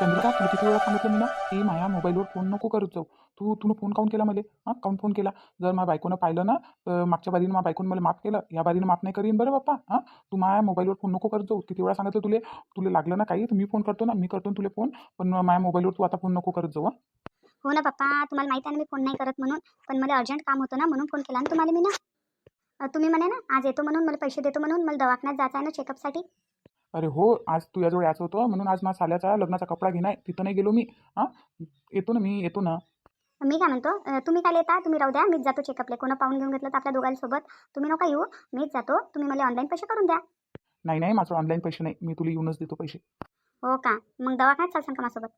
चंद्रिका तुला किती वेळा सांगितलं मी ना की माझ्या मोबाईलवर फोन नको करत जाऊ. तू तुनं फोन काऊन केला मला? हां? काऊन फोन केला? जर माझ्या बायकोनं पाहिलं ना तर मागच्या बारीनं माझ्या बायकोनं मला माफ केलं. या बारीनं माफ नाही करीन बरं बाप्पा. हां? तू माझ्या मोबाईलवर फोन नको करत जाऊ. किती वेळा सांगितलं तुले. तुला लागलं ना काही तर मी फोन करतो ना. मी करतो ना तुला फोन पण माझ्या मोबाईलवर तू आता फोन नको करत जाऊ हो? ना पप्पा तुम्हाला माहिती आहे ना मी फोन नाही करत म्हणून. पण मला अर्जंट काम होतं ना म्हणून फोन केला ना तुम्हाला मी ना तुम्ही म्हणे ना आज येतो म्हणून मला पैसे देतो म्हणून मला दवाखान्यात जायचं आहे ना चेकअपसाठी अरे हो आज तुझ्याजवळ यायचं होतं म्हणून आज माझ्या साल्याचा लग्नाचा कपडा घेणार तिथं नाही गेलो मी. हां? येतो ना मी येतो ना. मी काय म्हणतो अ, तुम्ही काय येता? तुम्ही राहू द्या मीच जातो चेकअपला कोणा पाहून घेऊन घेतलं तर आपल्या दोघांसोबत. तुम्ही नका येऊ मीच जातो. तुम्ही मला ऑनलाईन पैसे करून द्या. नाही नाही माझं ऑनलाईन पैसे नाही. मी तुला येऊनच देतो पैसे. हो का? मग दवाखान्यात चालसान का माझ्यासोबत?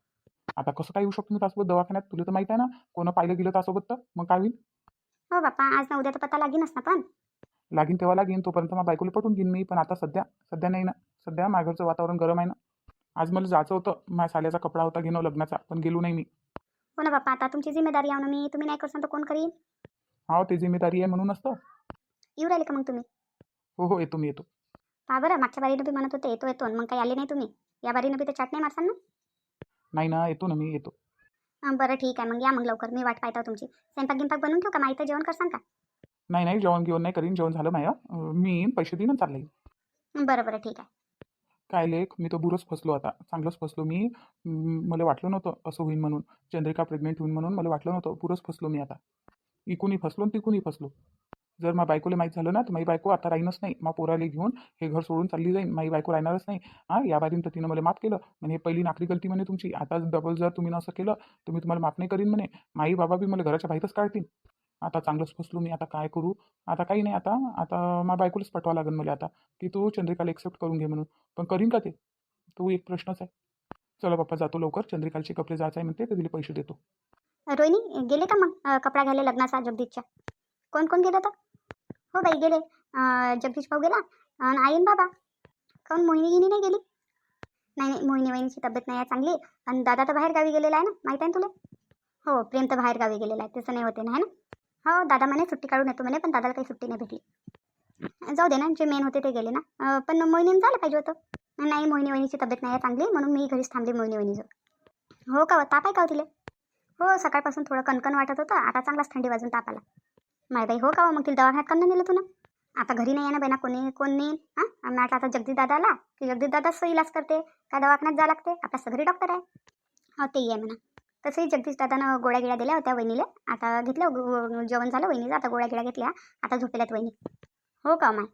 आता कसं काय येऊ शकतो मी त्यासोबत दवाखान्यात? तुला तर माहिती आहे ना. कोणं पाहिलं गेलं त्यासोबत तर? मग काय होईल? हो बाप्पा आज ना उद्या तर पत्ता लागेनच ना पण. लागीन तेव्हा लागीन तोपर्यंत मग बायकोला पटून घेईन मी. पण आता सध्या सध्या नाही ना. सध्या माझ्या घरचं वातावरण गरम आहे ना. आज मला जायचं होतं. माझ्या साल्याचा कपडा होता घेणं लग्नाचा पण गेलो नाही मी. हो ना बाप्पा आता तुमची जिम्मेदारी आहे ना मी. तुम्ही नाही करसान तर कोण करीन? हा ते जिम्मेदारी आहे म्हणून असतं येऊ राहिले का मग तुम्ही? हो हो येतो मी येतो. पहा बरं मागच्या बारीनं बी म्हणत होते येतो येतो आणि मग काही आले नाही तुम्ही. या बारीनं बी तर चाट नाही मारसान ना? नाही ना येतो ना मी येतो. अं, बरं ठीक आहे. मग या मग लवकर. मी वाट पाहता तुमची. स्वयंपाक गिंपाक बनवून ठेवू का? माहिती जेवण करसान का? नाही नाही जेवण घेऊन नाही करीन. जेवण झालं माझ्या अं, मी येईन पैसे देईन आणि चाललं. येईन. हं, बरं बरं ठीक आहे. काय लेख? मी तर बुरंच फसलो आता. चांगलंच फसलो मी. मला वाटलं नव्हतं असं होईन म्हणून. चंद्रिका प्रेग्नेंट होईन म्हणून मला वाटलं नव्हतं. बुरंच फसलो मी आता. इकूनही फसलो आणि तिकूनही फसलो. जर मा बायकोला माहीत झालं ना तर माझी बायको आता राहीनच नाही. मा पोराला घेऊन हे घर सोडून चालली जाईन. माझी बायको राहणारच नाही. हां या बारीन तर तिनं मला माफ केलं. म्हणे हे पहिली नाकरी गलती म्हणे तुमची. आता डबल जर तुम्ही असं केलं तर मी तुम्हाला माफ नाही करीन म्हणे. माई बाबा बी मला घराच्या बाहेरच काढतील. आता चांगलंच फसलो मी आता काय करू? आता काही नाही आता आता माझ्या बायकोलाच पटवा लागेल मला आता. की तू चंद्रिकाला एक्सेप्ट करून घे म्हणून. पण करीन का ते? तो एक प्रश्नच आहे. चला बाप्पा जातो लवकर. चंद्रिकालचे कपडे जायचं आहे म्हणते तर तिला पैसे देतो. रोहिणी गेले का मग कपडा घ्यायला लग्नाचा? जगदीशच्या. कोण कोण गेलं तर हो बाई गेले. जगदीश भाऊ गेला. आणि आईन बाबा. काऊन मोहिनी गिनी नाही गेली? नाही नाही मोहिनी वहिनीची तब्येत नाही आहे चांगली. आणि दादा तर बाहेर गावी गेलेला आहे ना? माहीत आहे ना तुला? हो प्रेम तर बाहेर गावी गेलेला आहे. तसं नाही होते ना है ना? हो दादा म्हणे सुट्टी काढून येतो म्हणे पण दादाला काही सुट्टी नाही भेटली. जाऊ दे ना जे मेन होते ते गेले ना. पण मोहिनीनं झालं पाहिजे होतं. नाही मोहिनी वहिनीची तब्येत नाही आहे चांगली म्हणून मी घरीच थांबली मोहिनी वहिनीचं हो का हो, ताप आहे का हो तिले? हो सकाळपासून थोडं कणकण वाटत होतं आता चांगलाच थंडी वाजून ताप आला. माय बाई हो का हो, मग तिला दवाखान्यात करणं नेलं तू ना? आता घरी नाही आहे ना बाई कोणी कोण नाही. हां आम्ही आता आता जगदीश दादा आला की जगदीश दादाच इलाज करते काय दवाखान्यात जा लागते? आपल्या घरी डॉक्टर आहे. हो तेही आहे म्हणा. तसंही जगदीश दादानं गोळ्या गिळ्या दिल्या होत्या वहिनीला. आता घेतल्या हो, जेवण झालं वहिनीचं आता गोळ्या गिळ्या घेतल्या. आता झोपेल्यात वहिनी. हो का हो माय?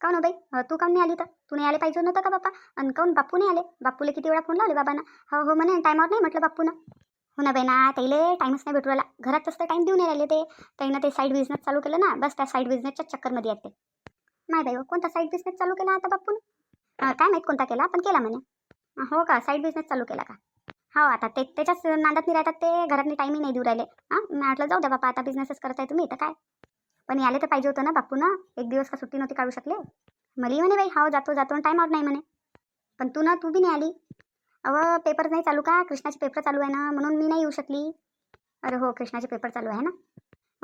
काऊन हो बाई? तू काऊन नाही आली तर? तू नाही आले पाहिजे नव्हतं का बापा आणि काऊन बापू नाही आले? बापूला किती वेळा फोन लावले बाबांना? हो हो म्हणे टायमावर नाही म्हटलं बापून हो ना बाई ना त्याला टाईमच नाही भेटू राहिला. घरात तसं टाईम देऊन राहिले ते. त्यानं ते साईड बिझनेस चालू केलं ना बस त्या साईड बिझनेसच्या चक्करमध्ये येते नाही बाई कोणता साईड बिझनेस चालू केला आता बापून काय माहीत कोणता केला? पण केला म्हणे. हो का साईड बिझनेस चालू केला का? हो आता ते त्याच्याच नांदात नाही राहतात ते घरातनी टाईमही नाही देऊ राहिले. हां मी म्हटलं जाऊ द्या बापा आता बिझनेसच करत आहे तुम्ही तर काय? पण याले तर पाहिजे होतं ना बाप्पू ना? एक दिवस का सुट्टी नव्हती काढू शकले? मली म्हणे बाई हाव जातो जातो टाईम आउट नाही म्हणे. पण तू ना तू बी नाही आली. अव पेपर नाही चालू का? कृष्णाचे पेपर चालू आहे ना म्हणून मी नाही येऊ शकली. अरे हो कृष्णाचे पेपर चालू आहे ना?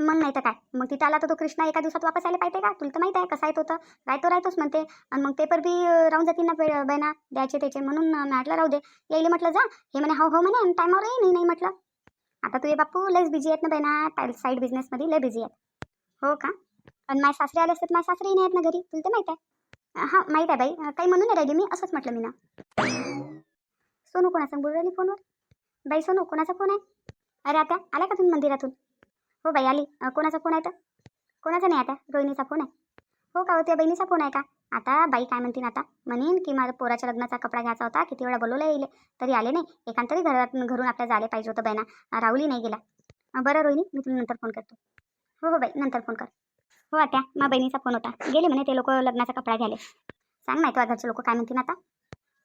मग नाही तर काय? मग तिथं आला तर तो कृष्णा एका दिवसात वापस आले पाहिजे का? तुला तर माहिती आहे कसा येत होतं राहतो राहतोच म्हणते. आणि मग पेपर बी राहून जातील ना बहिणा द्यायचे त्याचे. म्हणून अं, म्हटलं राहू दे. येईल म्हटलं जा. हे म्हणे हो हो म्हणे आणि टायमावर येईल नाही नाही म्हटलं. आता तुझे बापू लयच बिझी आहेत ना बहिणा. साईड बिझनेसमध्ये लय बिझी आहेत. हो का? आणि माझे सासरे आले असतात माझ्या सासरेही नाही आहेत ना घरी. तुला तर माहीत आहे. हां माहीत आहे बाई. काही म्हणून नाही राहिली मी असंच म्हटलं मी ना सोनू कोणाचा? बोलू राहिली फोनवर? बाई सोनू कोणाचा फोन आहे? अरे आता आला का तुम्ही मंदिरातून? हो बाई आली. कोणाचा फोन आहे तर? कोणाचा नाही आता? रोहिणीचा फोन आहे. हो का हो त्या बहिणीचा फोन आहे का? आता बाई काय म्हणतील आता? म्हणेन की माझा पोराच्या लग्नाचा कपडा घ्यायचा होता किती वेळा बोलवलं येईल तरी आले नाही. एकांतरी घरात घरून आपल्या जायला पाहिजे होतं बहिणा राहुली नाही गेला. बरं रोहिणी मी तुला नंतर फोन करतो. हो हो बाई नंतर फोन कर. हो आता मा बहिणीचा फोन होता. गेले म्हणे ते लोक लग्नाचा कपडा घ्यायला. सांग माहिती घरचे लोक काय म्हणतील आता?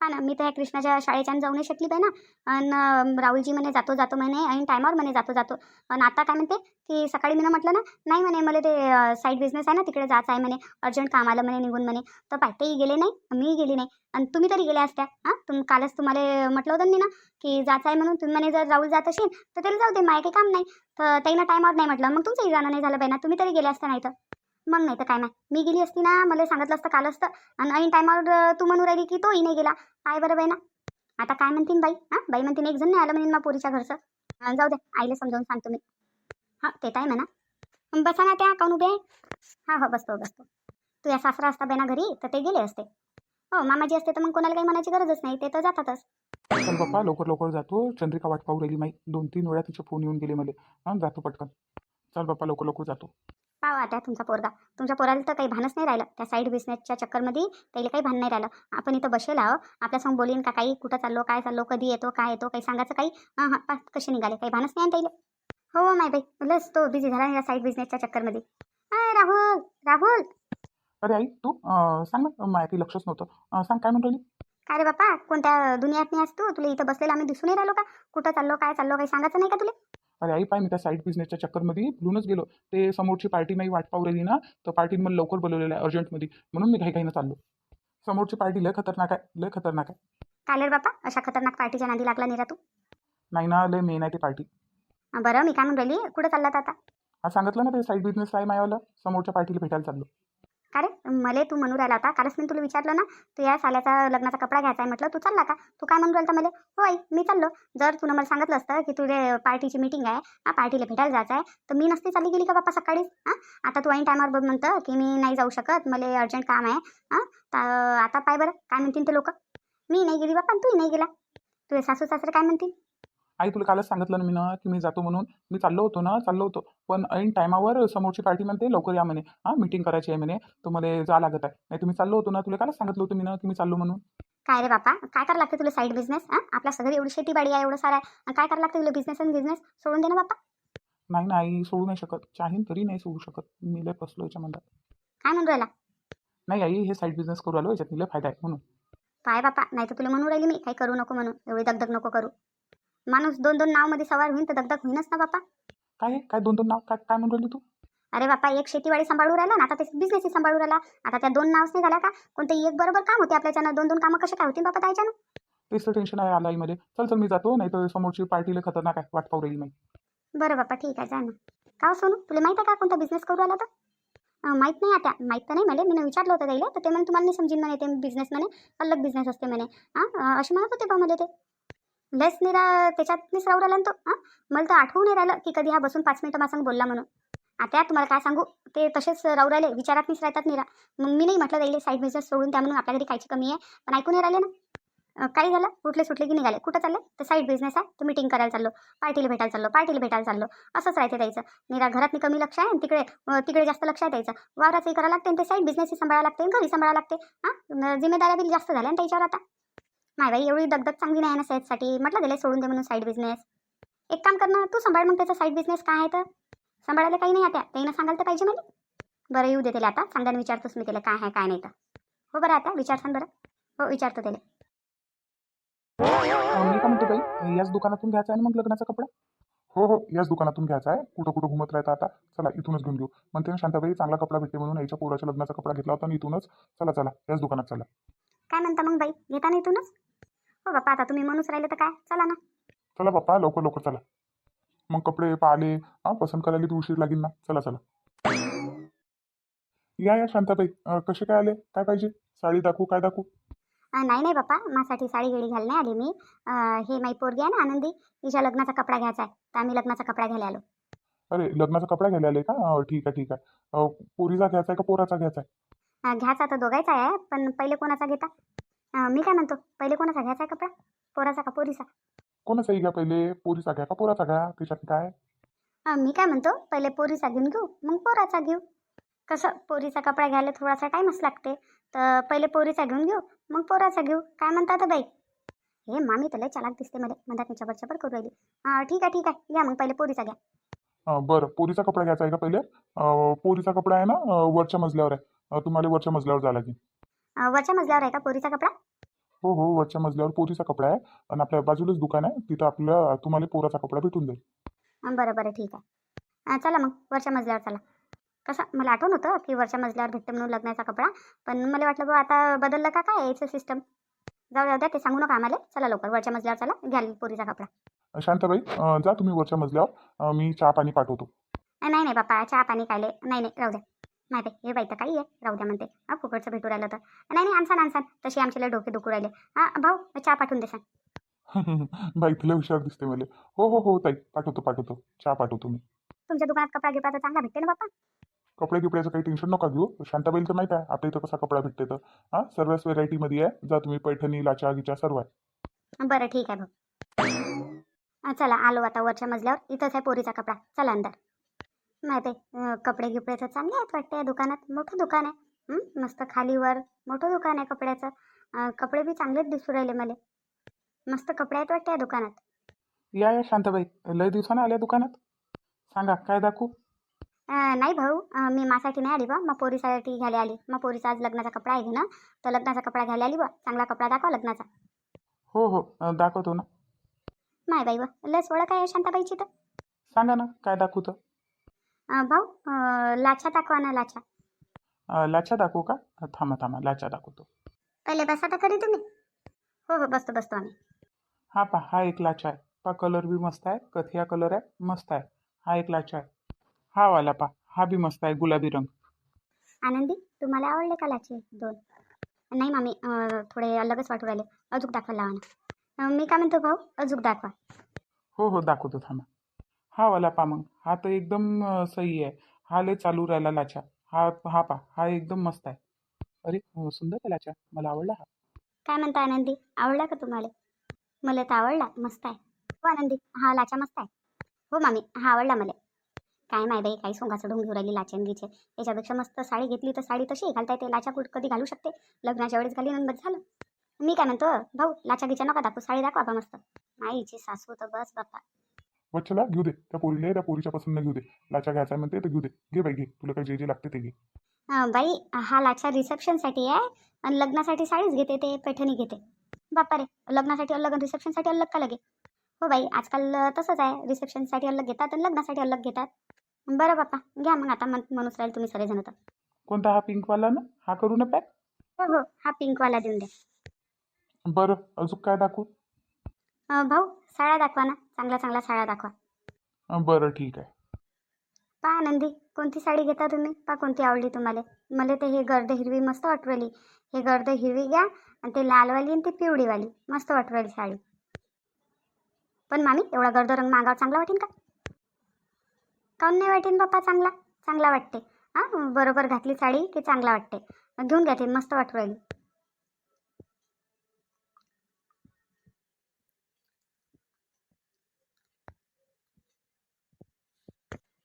हा ना मी तर कृष्णाच्या शाळेच्या जाऊ नाही शकली पाहिजे ना. आणि राहुलजी म्हणे जातो जातो म्हणे आणि टायमावर म्हणे जातो जातो. आणि आता काय म्हणते की सकाळी मी म्हटलं ना नाही म्हणे मला ते साईड बिझनेस आहे ना तिकडे जायचं आहे म्हणे अर्जंट काम आलं म्हणे निघून म्हणे. तर पायटेही गेले नाही मी गेली नाही. आणि तुम्ही तरी गेल्या असत्या हां? तुम कालच तुम्हाला म्हटलं होतं मी ना की जायचं आहे म्हणून तुम्ही म्हणे जर राहुल जात असेल तर त्याला जाऊ दे माय काही काम नाही. तर त्यांना टायमावर नाही म्हटलं. मग तुमचंही जाणं नाही झालं पाहिजे ना तुम्ही तरी गेल्या असत्या नाही तर मग नाही तर काय नाही. मी गेली असती ना मला सांगितलं असतं काल असतं. आणि ऐन टायमावर तू म्हणू राहिली की तोही नाही गेला. काय बरं बाई ना? आता काय म्हणतीन बाई? हां? बाई म्हणतीन एक जण नाही आलं म्हणेन मग पोरीच्या घरचं. जाऊ दे आईला समजावून सांगतो मी. हां ते तर आहे म्हणा. बसा ना त्या काऊन उभे. हां हो बसतो बसतो. तू या सासरा असता बेना घरी तर ते गेले असते. हो मामाजी असते तर मग कोणाला काही म्हणायची गरजच नाही ते तर जातातच. चल पप्पा लवकर लवकर जातो चंद्रिका वाट पाहू राहिली माई. दोन तीन वेळा तिचे फोन येऊन गेले मला. हां जातो पटकन. चल पप्पा लवकर लवकर जातो. पाहा आता तुमचा पोरगा. तुमच्या पोराला तर काही भानच नाही राहिलं. त्या साईड बिझनेसच्या चक्करमध्ये त्याला काही भान नाही राहिलं. आपण इथं बसेल आहो आपल्यासमोर बोलीन का काही कुठं चाललो काय चाललो कधी येतो काय येतो काही सांगायचं काही? हां हां कसे निघाले? काही भानच नाही त्याला? हो माय बाई. लस तो बिझी झाला या साईड बिझनेसच्या चक्करमध्ये. हां राहुल राहुल! अरे आई तू सांग ना माहिती लक्षच नव्हतं. सांग काय म्हणतो काय रे बाप्पा कोणत्या दुनियात नाही तू? तुला इथं बसलेला आम्ही दिसून नाही राहिलो का? कुठं चाललो काय चाललो काही सांगायचं नाही का तुला? अरे आई पाय मी त्या साईड बिझनेसच्या चक्करमध्ये भुलूनच गेलो. ते समोरची पार्टी मी वाट पाहू राहिली ना तर पार्टीने मला लवकर बोलवलेलं आहे अर्जंटमध्ये म्हणून मी घाई घाईनं चाललो. समोरची पार्टी लय खतरनाक आहे लय खतरनाक आहे. काय रे बाप्पा अशा खतरनाक पार्टीच्या नादी लागला निरा तू. नाही ना लय मेन आहे ती पार्टी. बरं मी काय म्हणून राहिली? कुठं चाललात आता? हा सांगितलं ना ते साईड बिझनेस आहे मायावाला समोरच्या पार्टीला भेटायला चाललो. का रे मले तू म्हणू राहिला होता. कालच मी तुला विचारलं ना तू या साल्याचा लग्नाचा कपडा घ्यायचा आहे म्हटलं. तू चालला का? तू काय म्हणून राहिला मला? हो आई मी चाललो. जर तुला मला सांगितलं असतं की तुझे पार्टीची मीटिंग आहे हा पार्टीला भेटायला जायचं आहे तर मी नसती चालली गेली का बाप्पा सकाळीच हां? आता तू ऐन टायमावर बघ म्हणतं की मी नाही जाऊ शकत मला अर्जंट काम आहे. हां? तर आता पाय बरं काय म्हणतील ते लोक? मी नाही गेली बाप्पा तूही नाही गेला. तुझे सासू सासरे काय म्हणतील? आई तुला कालच सांगितलं ना मी ना की मी जातो म्हणून. मी चाललो होतो ना चाललो होतो. पण ऐन टायमावर समोरची पार्टी म्हणते लवकर या म्हणे. हां मीटिंग करायची आहे म्हणे. तर मला जा लागत आहे. नाही तुम्ही चाललो होतो ना तुला कालच सांगितलं होतं मी ना की मी चाललो म्हणून. काय रे बापा? काय करावं लागते तुला साईड बिझनेस हां? आपल्या सगळी एवढी शेतीबाडी आहे एवढं सारं आहे. आणि काय करावं लागतं तुला बिझनेस आणि बिझनेस सोडून दे ना बापा. नाही ना आई सोडू नाही शकत. चाहीन तरी नाही सोडू शकत. मी लय फसलो याच्या मधात काय म्हणून राहिला? नाही आई हे साईड बिझनेस करू आलो. याच्यात लय फायदा आहे म्हणून. पाय बापा. नाही तर तुला म्हणून राहिली मी काही करू नको म्हणून. एवढी दगदग नको करू. माणूस दोन दोन नावमध्ये सवार होईन तर दगदग होईनच ना बापा. काय आहे? काय दोन दोन नाव? काय काय म्हणून राहिली तू? अरे बापा एक शेतीवाडी सांभाळू राहिला ना आता ते बिझनेसही सांभाळू राहिला. आता त्या दोन नावच नाही झाल्या का? कोणतं एक बरोबर काम होते आपल्याच्यानं दोन दोन कामं कसे काय होतील बापा त्याच्यानं तेच तर टेन्शन आहे आलं आईमध्ये चल चल मी जातो. नाही तर समोरची पार्टीला खतरनाक आहे. वाट पाहू राहिली नाही बरं बापा ठीक आहे. जा ना. का हो सोनू? तुला माहिती आहे का कोणता बिझनेस करू राहिला तर अं, माहीत नाही आता. माहीत तर नाही मला. मी विचारलं होतं त्याला तर ते म्हणे तुम्हाला नाही समजीन म्हणे ते बिझनेस म्हणे. अलग बिझनेस असते म्हणे. हां असे म्हणत होते बा मला ते? लस निरा त्याच्यातनीच राहू राहिला ना तो हां? मला तर आठवून नाही राहिलं की कधी हा बसून पाच मिनिटं माझं बोलला म्हणून. आता तुम्हाला काय सांगू? ते तसेच राहू राहिले विचारातनीच राहतात निरा. मग मी नाही म्हटलं राहिले साईड बिझनेस सोडून त्या म्हणून आपल्याकडे घरी कायची कमी आहे. पण ऐकून नाही राहिले ना. काही झालं? कुठले सुटले की निघाले? कुठं चालले? तर साईड बिझनेस आहे. तर मीटिंग करायला चाललो पार्टीला भेटायला चाललो पार्टीला भेटायला चाललो. असंच राहते त्याचं. निरा घरातनी कमी लक्ष आहे आणि तिकडे तिकडे जास्त लक्ष आहे त्याचं. वावराचंही करावं लागते ते साईड बिझनेसही सांभाळावं लागते घरी सांभाळावं लागते. हां? जिम्मेदाऱ्या बी जास्त झाल्या ना त्याच्यावर आता. नाही बाई एवढी दगदग चांगली नाही ना साईडसाठी म्हटलं त्याला सोडून दे म्हणून साईड बिझनेस एक काम कर ना तू सांभाळ मग त्याचा साईड बिझनेस काय आहे तर. सांभाळायला काही नाही आता. त्यानं सांगायला तर पाहिजे मला. बरं येऊ दे त्याला आता. चांगल्यानं विचारतोस मी त्याला काय आहे काय नाही तर. हो बरं आता. विचार सांग बरं. हो विचारतो त्याला. मी काय म्हणतो बाई याच दुकानातून घ्यायचा आहे ना मग लग्नाचा कपडा? हो हो याच दुकानातून घ्यायचा आहे. कुठं कुठं घुमत राहता आता? चला इथूनच घेऊन घेऊ म्हणते ना शांताबाई चांगला कपडा भेटते म्हणून याच्या पोराच्या लग्नाचा कपडा घेतला होता आणि इथूनच. चला चला याच दुकानात चला. काय म्हणता मग बाई? घेता नाही इथूनच? हो बापा आता तुम्ही म्हणूच राहिले तर काय? चला ना. चला बाप्पा लवकर लवकर चला. मग कपडे पाहिले हां पसंत करायला तर उशीर लागेल ना. चला चला. या या शांताबाई. अं, कसे काय आले? काय पाहिजे? साडी दाखवू काय दाखवू? अं, नाही नाही बापा माझ्यासाठी साडी गिडी नाही आली मी. अं, हे माई पोरगी आहे ना आनंदी तिच्या लग्नाचा कपडा घ्यायचा आहे. तर आम्ही लग्नाचा कपडा घ्यायला आलो. अरे लग्नाचा कपडा घ्यायला आले का? अं, ठीक आहे ठीक आहे. अं, पोरीचा घ्यायचा आहे का पोराचा घ्यायचा आहे? अं, घ्यायचा तर दोघायचा आहे पण पहिले कोणाचा घेता? मी काय म्हणतो? पहिले कोणाचा घ्यायचा आहे कपडा? पोराचा का पोरीचा? कोणाचाही घ्या पहिले? पोरीचा घ्या का पोराचा घ्या? त्याच्यात काय? अं, मी काय म्हणतो? पहिले पोरीचा घेऊन घेऊ मग पोराचा घेऊ. कसं? पोरीचा कपडा घ्यायला थोडासा टाईमच लागते. तर पहिले पोरीचा घेऊन घेऊ मग पोराचा घेऊ. काय म्हणतात बाई? हे मामी तर लय चालाक दिसते मला. म्हणतात मी चबर चबर करू राहिली. हां ठीक आहे ठीक आहे. या मग पहिले पोरीचा घ्या. अं, बरं. पोरीचा कपडा घ्यायचा आहे का पहिले? अं, पोरीचा कपडा आहे ना? अं, वरच्या मजल्यावर आहे. अं, तुम्हाला वरच्या मजल्यावर लागेल. अं, वरच्या मजल्यावर आहे का? पोरीचा कपडा? हो हो वरच्या मजल्यावर पोरीचा कपडा आहे आणि आपल्या बाजूलाच दुकान आहे. तिथं आपल्या तुम्हाला पोराचा कपडा भेटून जाईल. अं, बरं बरं ठीक आहे. अं, चला मग वरच्या मजल्यावर चला. कसं मला आठवण होतं की वरच्या मजल्यावर भेटते म्हणून लग्नाचा कपडा पण मला वाटलं बा आता बदललं का? काय याचं सिस्टम जाऊ द्या, द्या ते सांगू नका आम्हाला. चला लवकर वरच्या मजल्यावर चला. घ्याल पोरीचा कपडा. शांताबाई अं, जा तुम्ही वरच्या मजल्यावर. अं, मी चहा पाणी पाठवतो. अं, नाही नाही बापा चहा पाणी कायले नाही नाही राहू द्या. बाई हे बाई तर काही आहे. राहू द्या म्हणते. हां फुकटचं भेटू राहिलं तर. नाही नाही आणसान आणसान तशी आमच्याला डोके दुखू राहिले. हां भाऊ चहा पाठवून दे सांग बाई तुला हुशार दिसते मला. हो हो हो ताई पाठवतो पाठवतो. चहा पाठवतो मी. तुमच्या दुकानात कपडा गिपडा चांगला भेटते ना बाप्पा? कपडे गिपड्याचं काही टेन्शन नका घेऊ. शांताबाईचं माहीत आहे आपल्या इथं कसा कपडा भेटते तर. हां सर्वच व्हेरायटीमध्ये आहे. जा तुम्ही पैठणी लाचा गिचा सर्व आहे. बरं ठीक आहे भाऊ. चला आलो आता वरच्या मजल्यावर. इथंच आहे पोरीचा कपडा. चला अंदर. माहिती कपडे गिपडे तर चांगले आहेत वाटते या दुकानात. मोठं दुकान आहे? मस्त खालीवर मोठं दुकान आहे कपड्याचं. कपडे बी चांगलेच दिसू राहिले मला. मस्त कपडे आहेत वाटते या दुकानात. या या शांताबाई. लय दिवसानं आल्या दुकानात? सांगा काय दाखवू? नाही भाऊ. मी माझ्यासाठी नाही आली बा. मग पोरीसाठी घ्यायला आली. मग पोरीचा आज लग्नाचा कपडा आहे ना तर लग्नाचा कपडा घ्यायला आली बा. चांगला कपडा दाखवा लग्नाचा. हो हो. दाखवतो ना. माय बाई व लस ओळख आहे शांताबाईची तर. सांगा ना काय दाखवू तर? अं, भाऊ लाचा दाखवा ना लाचा अं, लाचा दाखवू का? अं, थांबा थांबा लाचा दाखवतो. पहिले बसा तर करी तुम्ही. हो हो बसतो बसतो आम्ही. हा पा हा एक लाचा आहे. पा कलर बी मस्त आहे. कथिया कलर आहे. मस्त आहे. हा एक लाचा आहे. हा वाला पा हा बी मस्त आहे गुलाबी रंग. आनंदी तुम्हाला आवडले का लाचे दोन? नाही मामी अं, थोडे अलगच वाटू राहिले. अजूक दाखवा लावा ना अं, मी काय म्हणतो भाऊ? अजूक दाखवा. हो हो दाखवतो थांबा. हा वाला पा मग. हा तर एकदम सही आहे. हा लय चालू राहिला लाचा. हा हा पा हा एकदम मस्त आहे. अरे हो सुंदर आहे लाचा. मला आवडला हा. काय म्हणता आनंदी? आवडला का तुम्हाला? मला तर आवडला. मस्त आहे. हो आनंदी हा लाचा मस्त आहे. हो मामी हा आवडला मला. काय माय बाई काही सोंगाचं ढोंग घेऊन राहिली लाचन गीचे. याच्यापेक्षा मस्त साडी घेतली तर साडी तशी घालता येते. लाचा कुठ कधी घालू शकते? लग्नाच्या वेळेस घाली बस झालं. मी काय म्हणतो? भाऊ लाचा गीच्या नका दाखवू. साडी दाखवा बा मस्त. माईची सासू तर बस बापा. वच्छला घेऊ दे. त्या पोरीला त्या पोरीच्या पसंत घेऊ दे. लाचा घ्यायचा म्हणते तर घेऊ दे. घे बाई घे. तुला काही जे जे लागते ते घे. बाई हा लाचा रिसेप्शनसाठी आहे आणि लग्नासाठी साडीच घेते ते पैठणी घेते. बाप्पा रे लग्नासाठी अलग आणि रिसेप्शनसाठी अलग का लगे? हो बाई आजकाल तसंच आहे. रिसेप्शनसाठी अलग घेतात आणि लग्नासाठी अलग घेतात. बरं बाप्पा घ्या मग आता मन म्हणूच राहील तुम्ही सगळेजण तर. कोणता हा पिंकवाला ना? हा करू ना पॅक? हो हो हा पिंकवाला देऊन द्या बरं अजून काय दाखवू? भाऊ साड्या दाखवा ना. चांगल्या चांगल्या साड्या दाखवा. अं, बरं ठीक आहे. पहा आनंदी कोणती साडी घेता तुम्ही? पहा कोणती आवडली तुम्हाला. मला ते हे गर्द हिरवी मस्त वाटू राहिली हे गर्द हिरवी घ्या आणि ते लालवाली आणि ते पिवळीवाली. मस्त वाटू राहिली साडी. पण मामी एवढा गर्द रंग मागावर चांगला वाटेन का? काऊन नाही वाटेन बाप्पा चांगला? चांगला वाटते. हां बरोबर घातली साडी की चांगला वाटते. घेऊन घ्या ते मस्त वाटू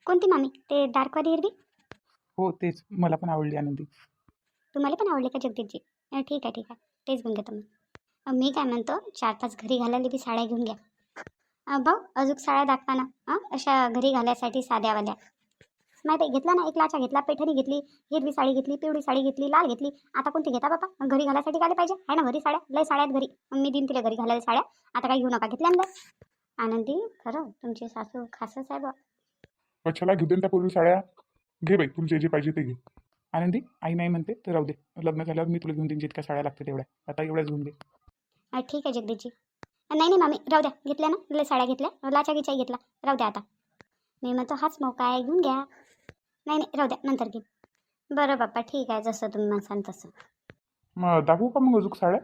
कोणती मामी? ते डार्कवाली हिरवी? हो तेच. मला पण आवडली आनंदी. तुम्हाला पण आवडले का जगदीशजी? अं, ठीक आहे ठीक आहे. तेच घेऊन घेतो मी. अं, मी काय म्हणतो? चार पाच घरी घालायला बी साड्या घेऊन घ्या. अं, भाऊ अजून साड्या दाखवा ना. हां अशा घरी घालायसाठी साध्यावाल्या माहिती आहे, घेतला ना एक लाचा घेतला पैठणी घेतली हिरवी साडी घेतली पिवळी साडी घेतली लाल घेतली. आता कोणती घेता बाबा घरी घालायसाठी काय पाहिजे? आहे ना घरी साड्या? लय साड्या आहेत घरी. मग मी दिन तिला घरी घालायला साड्या. आता काय घेऊ नका. घेतल्या ना? आनंदी खरं तुमची सासू खासच आहे बा वच्छला घेऊ दे त्या पोरी साड्या. घे बाई तुला जे जे पाहिजे ते घे. आनंदी आई नाही म्हणते तर राहू दे. लग्न झाल्यावर मी तुला घेऊन देईन जितक्या साड्या लागते तेवढ्या. आता एवढ्याच घेऊन दे. ठीक आहे जगदीशजी. नाही नाही मामी राहू द्या. घेतल्या ना? लय साड्या घेतल्या. लाचा गिचाही घेतला. राहू द्या आता. मी म्हणतो हाच मौका आहे घेऊन घ्या. नाही नाही राहू द्या नंतर घे बरं बाप्पा ठीक आहे जसं तुम्ही म्हणसान तसं. मग दाखवू का मग अजून साड्या?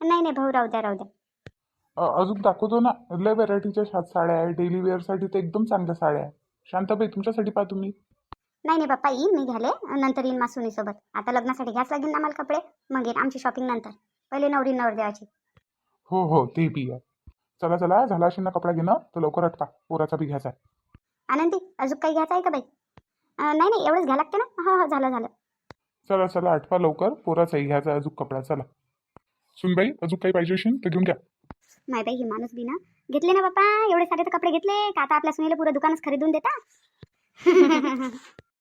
नाही नाही भाऊ राहू द्या राहू द्या. अ, अजून दाखवतो ना. लय व्हरायटीच्या साड्या आहे. डेली वेअरसाठी तर एकदम चांगल्या साड्या आहे. शांताबाई तुमच्यासाठी पहा तुम्ही. नाही नाही बाप्पा येईन मी घ्याले नंतर येईन मासुनीसोबत. आता लग्नासाठी घ्यास लागेल ना मला कपडे मग येईन आमची शॉपिंग नंतर. पहिले नवरी नवर द्यायची हो हो ते बी आहे. चला चला झाला असेल ना कपडा घेणं तर लवकर अटपा पोराचा बी घ्यायचा आहे. आनंदी अजून काही घ्यायचं आहे का बाई? अं, नाही नाही एवढंच घ्या लागते ना? हो हो झालं झालं. चला चला आठवा लवकर पोराचाही घ्यायचा आहे अजून कपडा चला. सुनबाई अजून काही पाहिजे असेल तर घेऊन घ्या. नाही बाई ही माणूस बी ना घेतले ना बाप्पा एवढे सारे तर कपडे घेतले. का आता आपल्या सुनीला पुरं दुकानच खरीदून देता?